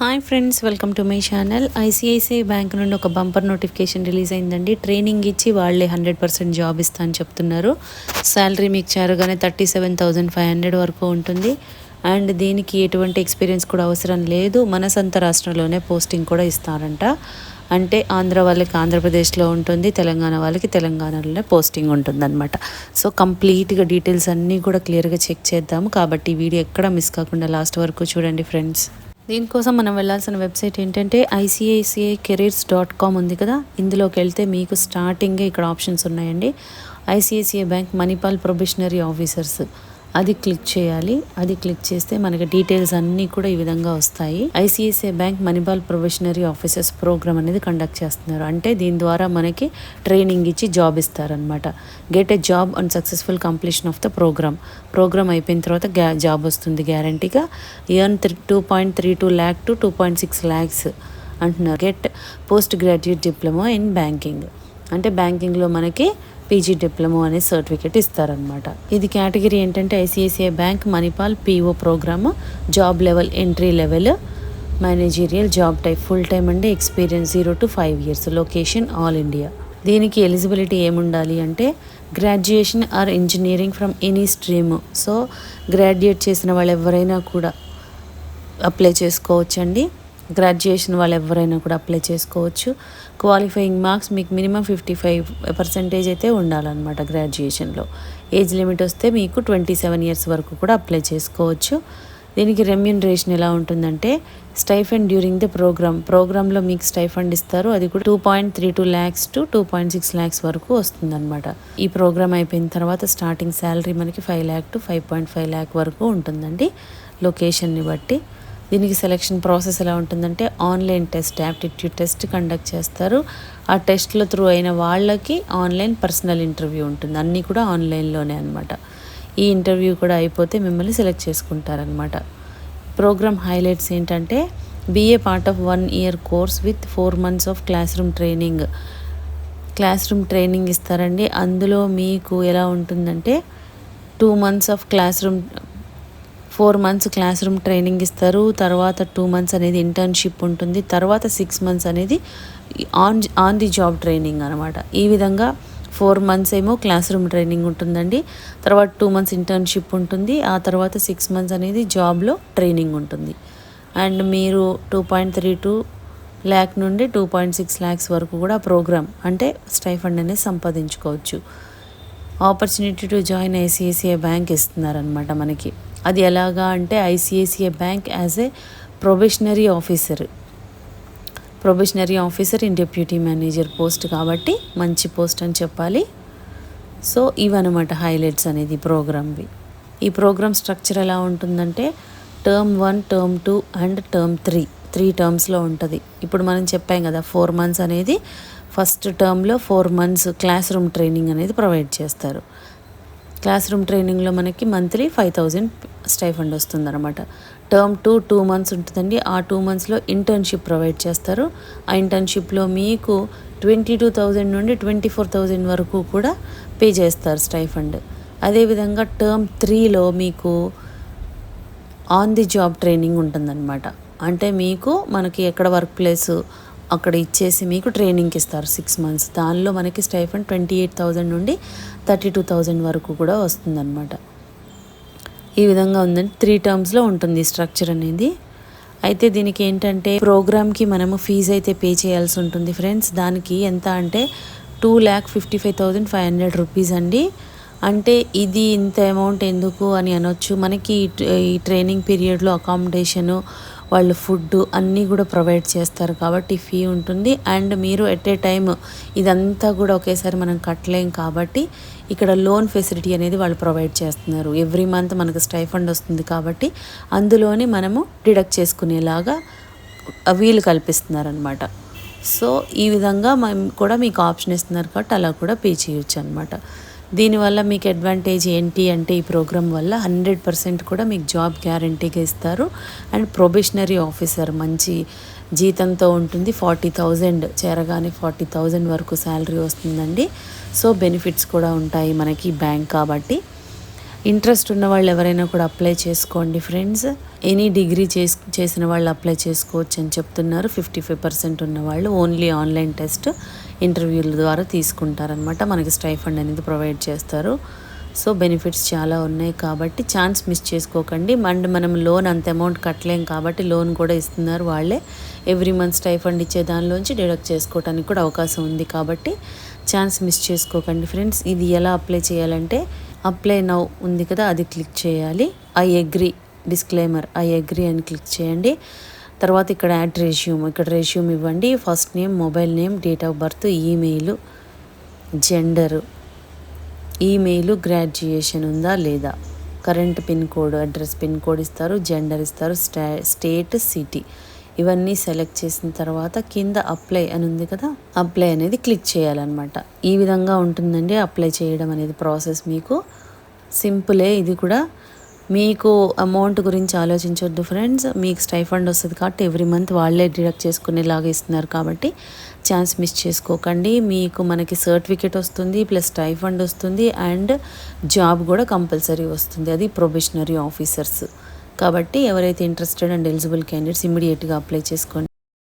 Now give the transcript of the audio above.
Hi friends welcome to my channel ICICI bank నుండి ఒక bumper notification release అయిందండి. Training ఇచ్చి వాళ్ళే హండ్రెడ్ పర్సెంట్ జాబ్ ఇస్తా అని చెప్తున్నారు. శాలరీ మీకు చేరగానే thirty seven thousand five hundred వరకు ఉంటుంది. అండ్ దీనికి ఎటువంటి ఎక్స్పీరియన్స్ కూడా అవసరం లేదు. మన సొంత రాష్ట్రంలోనే పోస్టింగ్ కూడా ఇస్తారంట. అంటే ఆంధ్ర వాళ్ళకి ఆంధ్రప్రదేశ్లో ఉంటుంది తెలంగాణ వాళ్ళకి తెలంగాణలోనే పోస్టింగ్ ఉంటుందన్నమాట. సో కంప్లీట్గా డీటెయిల్స్ అన్నీ కూడా క్లియర్గా చెక్ చేద్దాము. కాబట్టి ఈ వీడియో ఎక్కడ మిస్ కాకుండా లాస్ట్ వరకు చూడండి ఫ్రెండ్స్ దీనికోసం మనం వెళ్ళాల్సిన వెబ్సైట్ ఏంటంటే ఐసిఐసిఐ కెరీర్స్ డాట్ కామ్ ఉంది కదా. ఇందులోకి వెళ్తే మీకు స్టార్టింగే ఇక్కడ ఆప్షన్స్ ఉన్నాయండి. ICICI bank Manipal probationary officers అది క్లిక్ చేయాలి. అది క్లిక్ చేస్తే మనకి డీటెయిల్స్ అన్నీ కూడా ఈ విధంగా వస్తాయి. ICICI bank Manipal probationary officers programme అనేది కండక్ట్ చేస్తున్నారు. అంటే దీని ద్వారా మనకి ట్రైనింగ్ ఇచ్చి జాబ్ ఇస్తారనమాట get a job and successful completion of the programme. Programme అయిపోయిన తర్వాత గ్యా జాబ్ వస్తుంది గ్యారంటీగా. Earn three two point three two lakh to two point six lakhs అంటున్నారు. Get post graduate diploma in banking. అంటే బ్యాంకింగ్లో మనకి పీజీ డిప్లొమా అనే సర్టిఫికేట్ ఇస్తారనమాట ఇది కేటగిరీ ఏంటంటే ICICI bank Manipal PO programme job level entry level managerial job type full time అంటే experience zero to five years location all India. దీనికి eligibility ఏముండాలి అంటే graduation or engineering from any stream. So graduate చేసిన వాళ్ళు ఎవరైనా కూడా apply చేసుకోవచ్చండి. Graduation వాళ్ళు ఎవరైనా కూడా అప్లై చేసుకోవచ్చు. క్వాలిఫైయింగ్ మార్క్స్ మీకు మినిమం ఫిఫ్టీ ఫైవ్ పర్సెంటేజ్ అయితే ఉండాలన్నమాట గ్రాడ్యుయేషన్లో ఏజ్ లిమిట్ వస్తే మీకు ట్వంటీ సెవెన్ ఇయర్స్ వరకు కూడా అప్లై చేసుకోవచ్చు. దీనికి రెమ్యూనరేషన్ ఎలా ఉంటుందంటే స్టైఫండ్ డ్యూరింగ్ ద ప్రోగ్రామ్ ప్రోగ్రాంలో మీకు స్టైఫండ్ ఇస్తారు. అది కూడా two point three two lakhs to two point six lakhs వరకు వస్తుందన్నమాట. ఈ ప్రోగ్రామ్ అయిపోయిన తర్వాత స్టార్టింగ్ శాలరీ మనకి five lakh to five point five lakh వరకు ఉంటుందండి. లొకేషన్ని బట్టి. దీనికి సెలక్షన్ ప్రాసెస్ ఎలా ఉంటుందంటే online test aptitude test conduct చేస్తారు. ఆ టెస్ట్లో త్రూ అయిన వాళ్ళకి ఆన్లైన్ పర్సనల్ ఇంటర్వ్యూ ఉంటుంది. అన్నీ కూడా ఆన్లైన్లోనే అనమాట ఈ ఇంటర్వ్యూ కూడా అయిపోతే మిమ్మల్ని సెలెక్ట్ చేసుకుంటారనమాట ప్రోగ్రామ్ హైలైట్స్ ఏంటంటే be a part of one year course with four months of classroom training classroom training ఇస్తారండి. అందులో మీకు ఎలా ఉంటుందంటే two months of classroom four months classroom training ఇస్తారు. తర్వాత టూ మంత్స్ అనేది ఇంటర్న్షిప్ ఉంటుంది. తర్వాత సిక్స్ మంత్స్ అనేది on on the job training అనమాట ఈ విధంగా ఫోర్ మంత్స్ ఏమో క్లాస్ రూమ్ ట్రైనింగ్ ఉంటుందండి. తర్వాత టూ మంత్స్ ఇంటర్న్షిప్ ఉంటుంది. ఆ తర్వాత సిక్స్ మంత్స్ అనేది జాబ్లో ట్రైనింగ్ ఉంటుంది. అండ్ మీరు two point three two lakh నుండి టూ పాయింట్ సిక్స్ ల్యాక్స్ వరకు కూడా ప్రోగ్రామ్ అంటే స్టైఫండ్ అనేది సంపాదించుకోవచ్చు. Opportunity to join ICICI bank ఇస్తున్నారనమాట మనకి. అది ఎలాగా అంటే ICICI bank as a probationary officer. Probationary officer in deputy manager post కాబట్టి మంచి పోస్ట్ అని చెప్పాలి. సో ఇవన్నమాట హైలైట్స్ అనేది ప్రోగ్రామ్వి. ఈ ప్రోగ్రామ్ స్ట్రక్చర్ ఎలా ఉంటుందంటే term one term two and term three. Three టర్మ్స్లో ఉంటుంది. ఇప్పుడు మనం చెప్పాం కదా ఫోర్ మంత్స్ అనేది ఫస్ట్ టర్మ్లో four months classroom training అనేది ప్రొవైడ్ చేస్తారు. క్లాస్ రూమ్ ట్రైనింగ్లో మనకి మంత్లీ ఫైవ్ థౌజండ్ స్టైఫండ్ వస్తుందన్నమాట. టర్మ్ టూ టూ మంత్స్ ఉంటుందండి. ఆ టూ మంత్స్లో ఇంటర్న్షిప్ ప్రొవైడ్ చేస్తారు. ఆ ఇంటర్న్షిప్లో మీకు ట్వంటీ టూ థౌజండ్ నుండి ట్వంటీ ఫోర్ థౌజండ్ వరకు కూడా పే చేస్తారు స్టైఫండ్. అదేవిధంగా టర్మ్ త్రీలో మీకు ఆన్ ది జాబ్ ట్రైనింగ్ ఉంటుందన్నమాట. అంటే మీకు మనకి ఎక్కడ వర్క్ ప్లేస్ అక్కడ ఇచ్చేసి మీకు ట్రైనింగ్కి ఇస్తారు. సిక్స్ మంత్స్ దానిలో మనకి స్టైఫండ్ ట్వంటీ ఎయిట్ థౌజండ్ నుండి థర్టీ టూ థౌజండ్ వరకు కూడా వస్తుందన్నమాట. ఈ విధంగా ఉందండి త్రీ టర్మ్స్లో ఉంటుంది స్ట్రక్చర్ అనేది. అయితే దీనికి ఏంటంటే ప్రోగ్రామ్కి మనము ఫీజు అయితే పే చేయాల్సి ఉంటుంది ఫ్రెండ్స్ దానికి ఎంత అంటే two lakh fifty five thousand five hundred rupees అండి. అంటే ఇది ఇంత అమౌంట్ ఎందుకు అని అనొచ్చు. మనకి ఈ ట్రైనింగ్ పీరియడ్లో అకామిడేషను వాళ్ళు ఫుడ్ అన్నీ కూడా ప్రొవైడ్ చేస్తారు కాబట్టి ఫీ ఉంటుంది. అండ్ మీరు ఎట్ ఏ టైం ఇదంతా కూడా ఒకేసారి మనం కట్టలేం కాబట్టి ఇక్కడ లోన్ ఫెసిలిటీ అనేది వాళ్ళు ప్రొవైడ్ చేస్తున్నారు. ఎవ్రీ మంత్ మనకు స్టైఫండ్ వస్తుంది కాబట్టి అందులోనే మనము డిడక్ట్ చేసుకునేలాగా వీలు కల్పిస్తున్నారనమాట. సో ఈ విధంగా కూడా మీకు ఆప్షన్ ఇస్తున్నారు కాబట్టి అలా కూడా పే చేయొచ్చు అనమాట దీనివల్ల మీకు అడ్వాంటేజ్ ఏంటి అంటే ఈ ప్రోగ్రామ్ వల్ల హండ్రెడ్ పర్సెంట్ కూడా మీకు జాబ్ గ్యారంటీగా ఇస్తారు. అండ్ ప్రొబేషనరీ ఆఫీసర్ మంచి జీతంతో ఉంటుంది. ఫార్టీ థౌజండ్ చేరగానే ఫార్టీ థౌజండ్ వరకు శాలరీ వస్తుందండి. సో బెనిఫిట్స్ కూడా ఉంటాయి మనకి బ్యాంక్ కాబట్టి. ఇంట్రెస్ట్ ఉన్న వాళ్ళు ఎవరైనా కూడా అప్లై చేసుకోండి ఫ్రెండ్స్. ఎనీ డిగ్రీ చేస్ చేసిన వాళ్ళు అప్లై చేసుకోవచ్చు అని చెప్తున్నారు. ఫిఫ్టీ ఫైవ్ పర్సెంట్ ఉన్న వాళ్ళు ఓన్లీ ఆన్లైన్ టెస్ట్ ఇంటర్వ్యూల ద్వారా తీసుకుంటారనమాట మనకి స్టైఫండ్ అనేది ప్రొవైడ్ చేస్తారు. సో బెనిఫిట్స్ చాలా ఉన్నాయి కాబట్టి ఛాన్స్ మిస్ చేసుకోకండి. అండ్ మనం లోన్ అంత అమౌంట్ కట్టలేం కాబట్టి లోన్ కూడా ఇస్తున్నారు వాళ్ళే. ఎవ్రీ మంత్ స్టైఫండ్ ఇచ్చే దానిలోంచి డిడక్ట్ చేసుకోవడానికి కూడా అవకాశం ఉంది కాబట్టి ఛాన్స్ మిస్ చేసుకోకండి ఫ్రెండ్స్. ఇది ఎలా అప్లై చేయాలంటే అప్లై నౌ ఉంది కదా అది క్లిక్ చేయాలి. I agree disclaimer I agree అని క్లిక్ చేయండి. తర్వాత ఇక్కడ యాడ్ రేష్యూమ్ ఇక్కడ రేష్యూమ్ ఇవ్వండి. First name mobile name date of birth email gender email graduation ఉందా లేదా? Current pin code address pin code ఇస్తారు జెండర్ ఇస్తారు స్టే స్టేట్ సిటీ ఇవన్నీ సెలెక్ట్ చేసిన తర్వాత కింద అప్లై అని ఉంది కదా అప్లై అనేది క్లిక్ చేయాలన్నమాట. ఈ విధంగా ఉంటుందండి అప్లై చేయడం అనేది ప్రాసెస్ మీకు. సింపులే ఇది కూడా. మీకు అమౌంట్ గురించి ఆలోచించొద్దు ఫ్రెండ్స్. మీకు స్టైఫండ్ వస్తుంది కాబట్టి ఎవ్రీ మంత్ వాళ్ళే డిడక్ట్ చేసుకునేలాగా ఇస్తున్నారు కాబట్టి ఛాన్స్ మిస్ చేసుకోకండి. మీకు మనకి సర్టిఫికేట్ వస్తుంది ప్లస్ స్టైఫండ్ వస్తుంది అండ్ జాబ్ కూడా కంపల్సరీ వస్తుంది. అది ప్రొబేషనరీ ఆఫీసర్స్. కాబట్టి ఎవరైతే ఇంట్రెస్టెడ్ అండ్ ఎలిజిబుల్ క్యాండిడేట్స్ ఇమీడియట్గా అప్లై చేసుకోండి.